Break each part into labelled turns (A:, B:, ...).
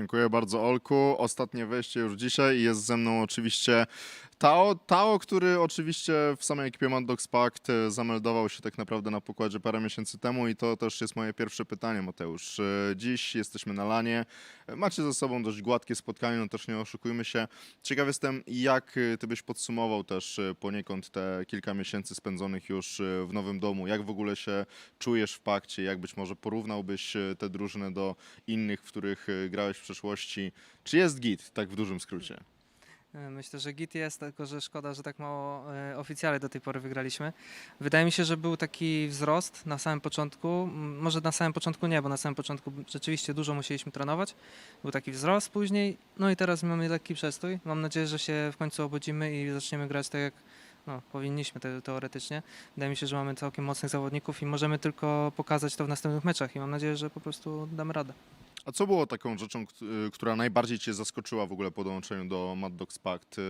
A: Dziękuję bardzo Olku. Ostatnie wejście już dzisiaj jest ze mną oczywiście Tao, Tao, który oczywiście w samej ekipie Mad Pact e, zameldował się tak naprawdę na pokładzie parę miesięcy temu i to też jest moje pierwsze pytanie, Mateusz. E, Dziś jesteśmy na lanie, E, macie za sobą dość gładkie spotkanie, no też nie oszukujmy się. Ciekaw jestem, jak ty byś podsumował też poniekąd te kilka miesięcy spędzonych już w nowym domu, jak w ogóle się czujesz w pakcie, jak być może porównałbyś te drużyny do innych, w których grałeś w Czy jest git, tak w dużym skrócie?
B: E, Myślę, że git jest, tylko że szkoda, że tak mało e, oficjale do tej pory wygraliśmy. Wydaje mi się, że był taki wzrost na samym początku. Może na samym początku nie, bo na samym początku rzeczywiście dużo musieliśmy trenować. Był taki wzrost później, no i teraz mamy lekki przestój. Mam nadzieję, że się w końcu obudzimy i zaczniemy grać tak jak no, powinniśmy te, teoretycznie. Wydaje mi się, że mamy całkiem mocnych zawodników i możemy tylko pokazać to w następnych meczach i mam nadzieję, że po prostu damy radę.
A: A co było taką rzeczą, y, która najbardziej cię zaskoczyła w ogóle po dołączeniu do Mad Dogs Pact? Y,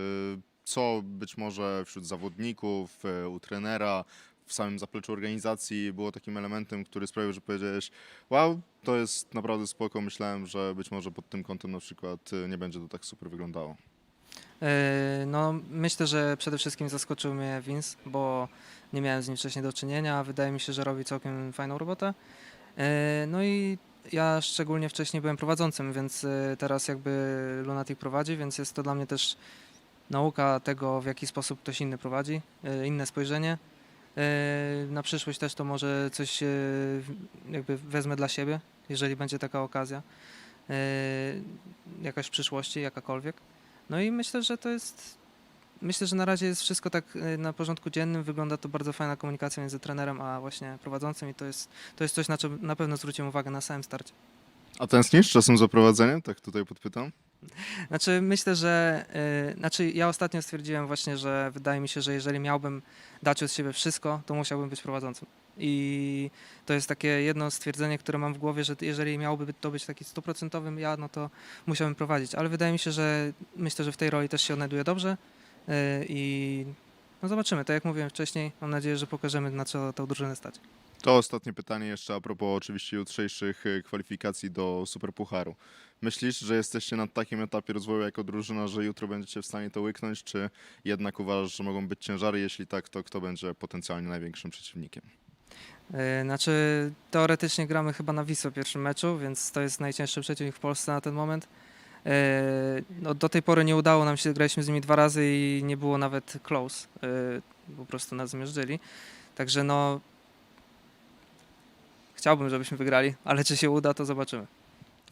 A: Co być może wśród zawodników, y, u trenera, w samym zapleczu organizacji było takim elementem, który sprawił, że powiedziałeś wow, to jest naprawdę spoko, myślałem, że być może pod tym kątem na przykład nie będzie to tak super wyglądało.
B: No, myślę, że przede wszystkim zaskoczył mnie Vince, bo nie miałem z nim wcześniej do czynienia, a wydaje mi się, że robi całkiem fajną robotę. No i ja szczególnie wcześniej byłem prowadzącym, więc e, teraz jakby Lunatic prowadzi, więc jest to dla mnie też nauka tego, w jaki sposób ktoś inny prowadzi, e, inne spojrzenie. E, Na przyszłość też to może coś jakby wezmę dla siebie, jeżeli będzie taka okazja. Jakaś w przyszłości, jakakolwiek. No i myślę, że to jest. Myślę, że na razie jest wszystko tak y, na porządku dziennym. Wygląda to bardzo fajna komunikacja między trenerem a właśnie prowadzącym i to jest, to jest coś, na co na pewno zwrócimy uwagę na samym starcie.
A: A tęsknisz czasem za prowadzeniem? Tak tutaj podpytam.
B: Znaczy, myślę, że. y, znaczy, ja ostatnio stwierdziłem właśnie, że wydaje mi się, że jeżeli miałbym dać od siebie wszystko, to musiałbym być prowadzącym. I to jest takie jedno stwierdzenie, które mam w głowie, że jeżeli miałby to być taki stuprocentowym ja, no to musiałbym prowadzić. Ale wydaje mi się, że myślę, że w tej roli też się odnajduję dobrze. Y, I no zobaczymy. Tak jak mówiłem wcześniej, mam nadzieję, że pokażemy, na co tą drużynę stać.
A: To ostatnie pytanie jeszcze a propos oczywiście jutrzejszych y, kwalifikacji do Superpucharu. Myślisz, że jesteście na takim etapie rozwoju jako drużyna, że jutro będziecie w stanie to łyknąć, czy jednak uważasz, że mogą być ciężary? Jeśli tak, to kto będzie potencjalnie największym przeciwnikiem?
B: Y, Znaczy, teoretycznie gramy chyba na Wisłę w pierwszym meczu, więc to jest najcięższy przeciwnik w Polsce na ten moment. Y, No, do tej pory nie udało nam się, graliśmy z nimi dwa razy i nie było nawet close. y, Po prostu nas zmierzyli. Także no, chciałbym, żebyśmy wygrali, ale czy się uda, to zobaczymy.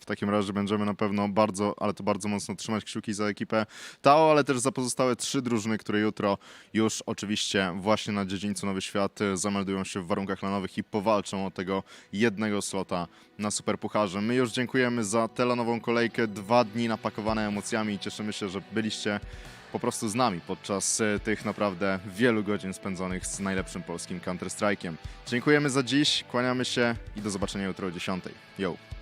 A: Takim razie będziemy na pewno bardzo, ale to bardzo mocno trzymać kciuki za ekipę Tao, ale też za pozostałe trzy drużyny, które jutro już oczywiście właśnie na dziedzińcu Nowy Świat y, zameldują się w warunkach lanowych i powalczą o tego jednego slota na Superpucharze. My już dziękujemy za tę lanową kolejkę, dwa dni napakowane emocjami i cieszymy się, że byliście po prostu z nami podczas y, tych naprawdę wielu godzin spędzonych z najlepszym polskim Counter-Strike'iem. Dziękujemy za dziś, kłaniamy się i do zobaczenia jutro o 10. Yo!